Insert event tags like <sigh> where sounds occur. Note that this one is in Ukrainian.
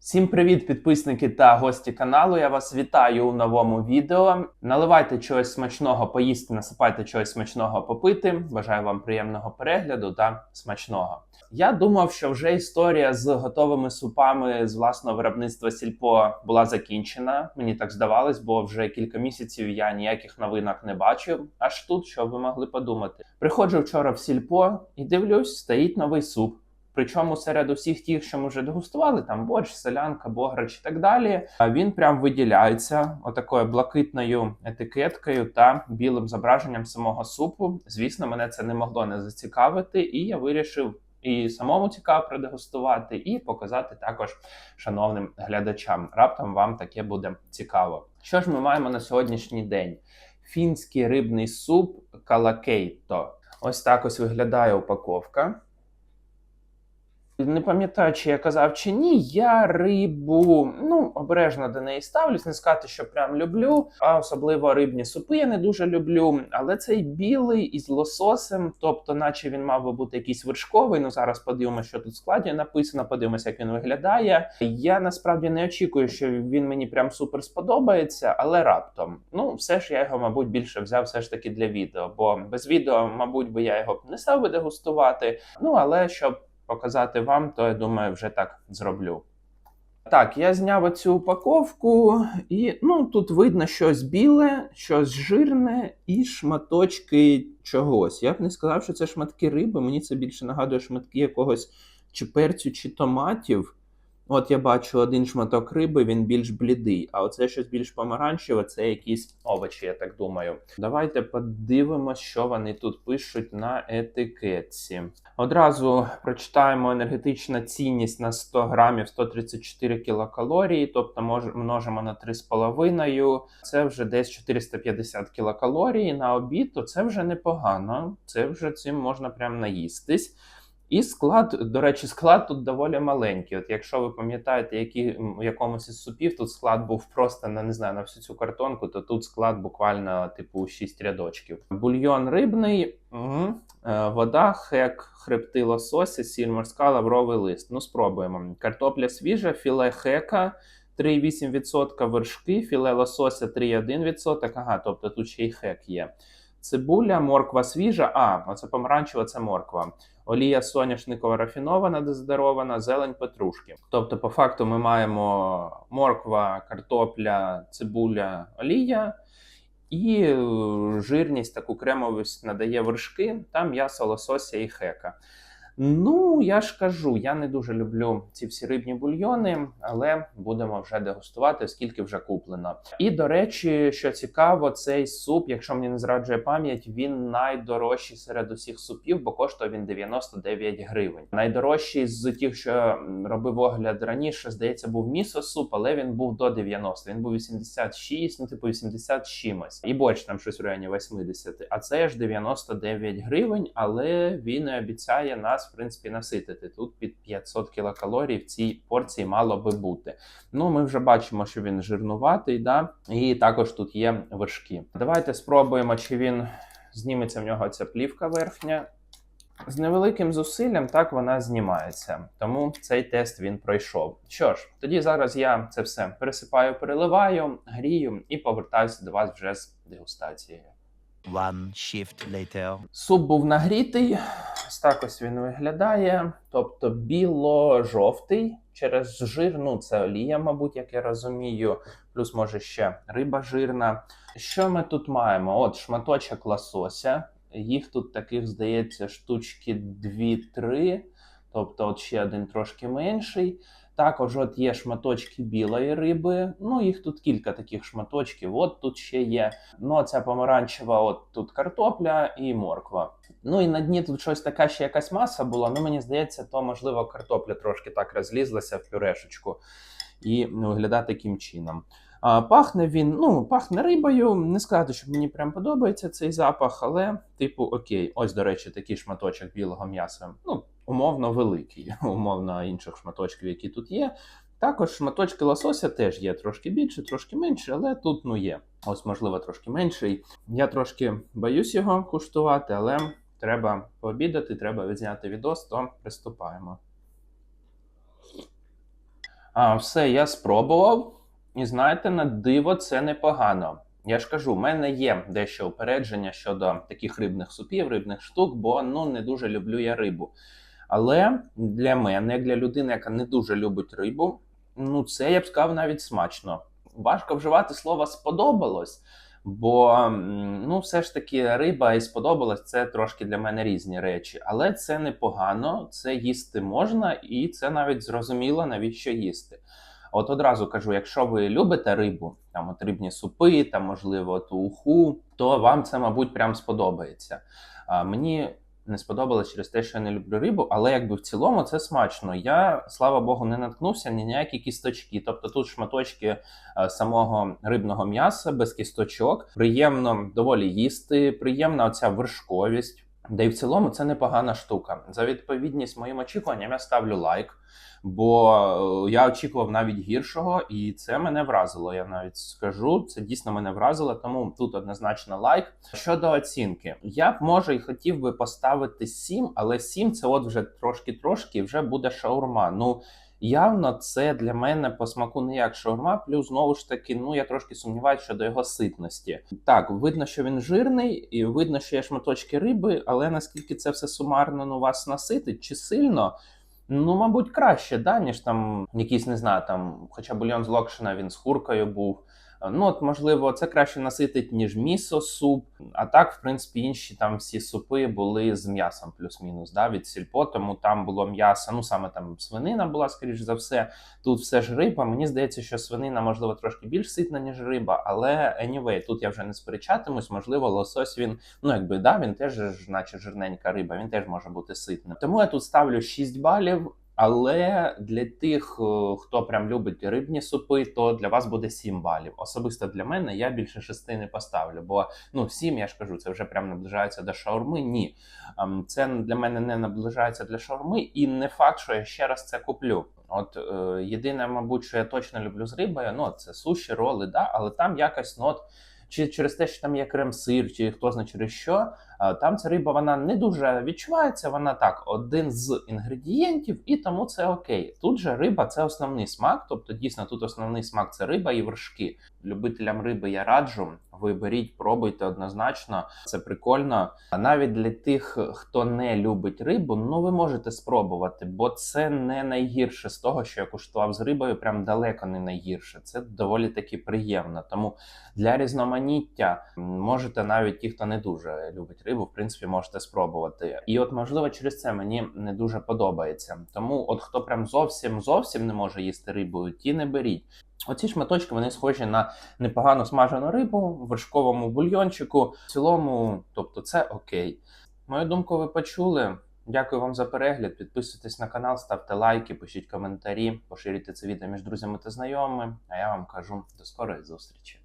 Всім привіт, підписники та гості каналу. Я вас вітаю у новому відео. Наливайте чогось смачного поїсти, насипайте чогось смачного попити. Бажаю вам приємного перегляду та смачного. Я думав, що вже історія з готовими супами з власного виробництва сільпо була закінчена. Мені так здавалось, бо вже кілька місяців я ніяких новинок не бачив. Аж тут, що ви могли подумати. Приходжу вчора в сільпо і дивлюсь, стоїть новий суп. Причому серед усіх тих, що ми вже дегустували, там борщ, селянка, бограч і так далі, він прям виділяється отакою блакитною етикеткою та білим зображенням самого супу. Звісно, мене це не могло не зацікавити, і я вирішив і самому цікаво продегустувати, і показати також шановним глядачам. Раптом вам таке буде цікаво. Що ж ми маємо на сьогоднішній день? Фінський рибний суп калакейто. Ось так ось виглядає упаковка. Не пам'ятаю, чи я казав чи ні. Я рибу ну обережно до неї ставлюсь. Не сказати, що прям люблю. А особливо рибні супи я не дуже люблю. Але цей білий із лососем, тобто, наче він мав би бути якийсь вершковий. Ну зараз подивимося, що тут в складі написано. Подивимося, як він виглядає. Я насправді не очікую, що він мені прям супер сподобається, але раптом. Ну, все ж я його, мабуть, більше взяв все ж таки для відео. Бо без відео, мабуть, би я його не став би дегустувати. Ну але щоб показати вам, то я думаю, вже так зроблю. Так, я зняв оцю упаковку, і ну тут видно щось біле, щось жирне і шматочки чогось. Я б не сказав, що це шматки риби. Мені це більше нагадує шматки якогось чи перцю, чи томатів. От я бачу один шматок риби, він більш блідий, а оце щось більш помаранчеве, це якісь овочі, я так думаю. Давайте подивимось, що вони тут пишуть на етикетці. Одразу прочитаємо енергетична цінність на 100 грамів 134 кілокалорії, тобто множимо на 3,5. Це вже десь 450 кілокалорій на обід, то це вже непогано. Це вже цим можна прям наїстись. І склад, до речі, склад тут доволі маленький. От якщо ви пам'ятаєте, які в якомусь із супів тут склад був просто на не знаю на всю цю картонку, то тут склад буквально типу 6 рядочків. Бульйон рибний, угу. вода, хек, хребти лосося, сіль морська, лавровий лист. Ну, спробуємо. Картопля свіжа, філе хека. 3,8% вершки, філе лосося 3,1%. Ага, тобто тут ще й хек є. Цибуля, морква свіжа. А, оце помаранчева, це морква. Олія соняшникова рафінована, дезодорована, зелень петрушки. Тобто, по факту, ми маємо морква, картопля, цибуля, олія. І е, жирність таку кремовість надає вершки та м'ясо лосося і хека. Ну, я ж кажу, я не дуже люблю ці всі рибні бульйони, але будемо вже дегустувати, оскільки вже куплено. І до речі, що цікаво, цей суп, якщо мені не зраджує пам'ять, він найдорожчий серед усіх супів, бо коштує він 99 гривень. Найдорожчий з тих, що робив огляд раніше, здається, був місо-суп, але він був до 90. Він був 86, ну типу 80 з чимось. І борщ там щось в районі 80. А це ж 99 гривень, але він обіцяє нас, в принципі, наситити. Тут під 500 кілокалорій в цій порції мало би бути. Ну, ми вже бачимо, що він жирнуватий, да? і також тут є вершки. Давайте спробуємо, чи він зніметься в нього ця плівка верхня. З невеликим зусиллям так вона знімається, тому цей тест він пройшов. Що ж, тоді зараз я це все пересипаю, переливаю, грію і повертаюся до вас вже з дегустацією. One shift later. Суп був нагрітий, ось так ось він виглядає. Тобто біло-жовтий через жир, ну це олія, мабуть, як я розумію, плюс може ще риба жирна. Що ми тут маємо? От шматочок лосося. Їх тут таких, здається, штучки 2-3, тобто от ще один трошки менший. Також от є шматочки білої риби. Ну, їх тут кілька таких шматочків. От тут ще є. Ну, ця помаранчева, от тут картопля і морква. Ну і на дні тут щось така ще якась маса була. Ну мені здається, то можливо картопля трошки так розлізлася в пюрешечку і виглядає таким чином. А, пахне він, ну, пахне рибою. Не сказати, що мені прям подобається цей запах, але, типу, окей. Ось, до речі, такий шматочок білого м'яса. Ну, умовно великий, <laughs> умовно інших шматочків, які тут є. Також шматочки лосося теж є трошки більше, трошки менше, але тут ну є. Ось, можливо, трошки менший. Я трошки боюсь його куштувати, але треба пообідати, треба відзняти відос, то приступаємо. А, все, я спробував. І знаєте, на диво це непогано. Я ж кажу, в мене є дещо упередження щодо таких рибних супів, рибних штук, бо ну не дуже люблю я рибу. Але для мене, як для людини, яка не дуже любить рибу, ну це я б сказав навіть смачно. Важко вживати слово сподобалось, бо ну, все ж таки риба і сподобалось це трошки для мене різні речі. Але це непогано, це їсти можна, і це навіть зрозуміло, навіщо їсти. От одразу кажу, якщо ви любите рибу, там от рибні супи, там можливо ту уху, то вам це, мабуть, прям сподобається. А мені не сподобалось через те, що я не люблю рибу, але якби в цілому це смачно. Я, слава Богу, не наткнувся ні на які кісточки. Тобто тут шматочки е, самого рибного м'яса без кісточок. Приємно доволі їсти, приємна оця вершковість. Да і в цілому це непогана штука. За відповідність моїм очікуванням я ставлю лайк, бо е, я очікував навіть гіршого, і це мене вразило. Я навіть скажу, це дійсно мене вразило, тому тут однозначно лайк. Щодо оцінки, я б може і хотів би поставити 7, але 7 це от вже трошки-трошки вже буде шаурма. Ну явно це для мене по смаку не як шаурма, плюс знову ж таки, ну я трошки сумніваюся щодо його ситності. Так, видно, що він жирний, і видно, що є шматочки риби, але наскільки це все сумарно ну, вас наситить чи сильно. Ну, мабуть, краще, да, ніж там якийсь, не знаю, там, хоча бульйон з локшина він з хуркою був. Ну, от, можливо, це краще наситить, ніж місо суп. А так, в принципі, інші там всі супи були з м'ясом, плюс-мінус, да, від сільпо, тому там було м'ясо, ну саме там свинина була, скоріш за все. Тут все ж риба. Мені здається, що свинина, можливо, трошки більш ситна, ніж риба, але anyway, тут я вже не сперечатимусь, можливо, лосось він, ну якби да, він теж, наче жирненька риба, він теж може бути ситним. Тому я тут ставлю 6 балів. Але для тих, е, хто прям любить рибні супи, то для вас буде 7 балів. Особисто для мене я більше 6 не поставлю. Бо ну 7, я ж кажу, це вже прям наближається до шаурми. Ні, Ем, це для мене не наближається для шаурми, і не факт, що я ще раз це куплю. От е, єдине, мабуть, що я точно люблю з рибою, ну це суші, роли, да, але там якось ну, чи через те, що там є крем-сир, чи хто знає через що. Там ця риба вона не дуже відчувається. Вона так, один з інгредієнтів, і тому це окей. Тут же риба це основний смак. Тобто, дійсно, тут основний смак це риба і вершки. Любителям риби я раджу. Ви беріть, пробуйте однозначно. Це прикольно. А навіть для тих, хто не любить рибу, ну ви можете спробувати, бо це не найгірше з того, що я куштував з рибою. Прям далеко не найгірше. Це доволі таки приємно. Тому для різноманіття можете навіть ті, хто не дуже любить рибу, в принципі, можете спробувати. І от, можливо, через це мені не дуже подобається. Тому, от хто прям зовсім зовсім не може їсти рибу, ті не беріть. Оці шматочки вони схожі на непогано смажену рибу в вершковому бульйончику. В цілому, тобто, це окей. Мою думку, ви почули. Дякую вам за перегляд. Підписуйтесь на канал, ставте лайки, пишіть коментарі, поширюйте це відео між друзями та знайомими. А я вам кажу до скорої зустрічі.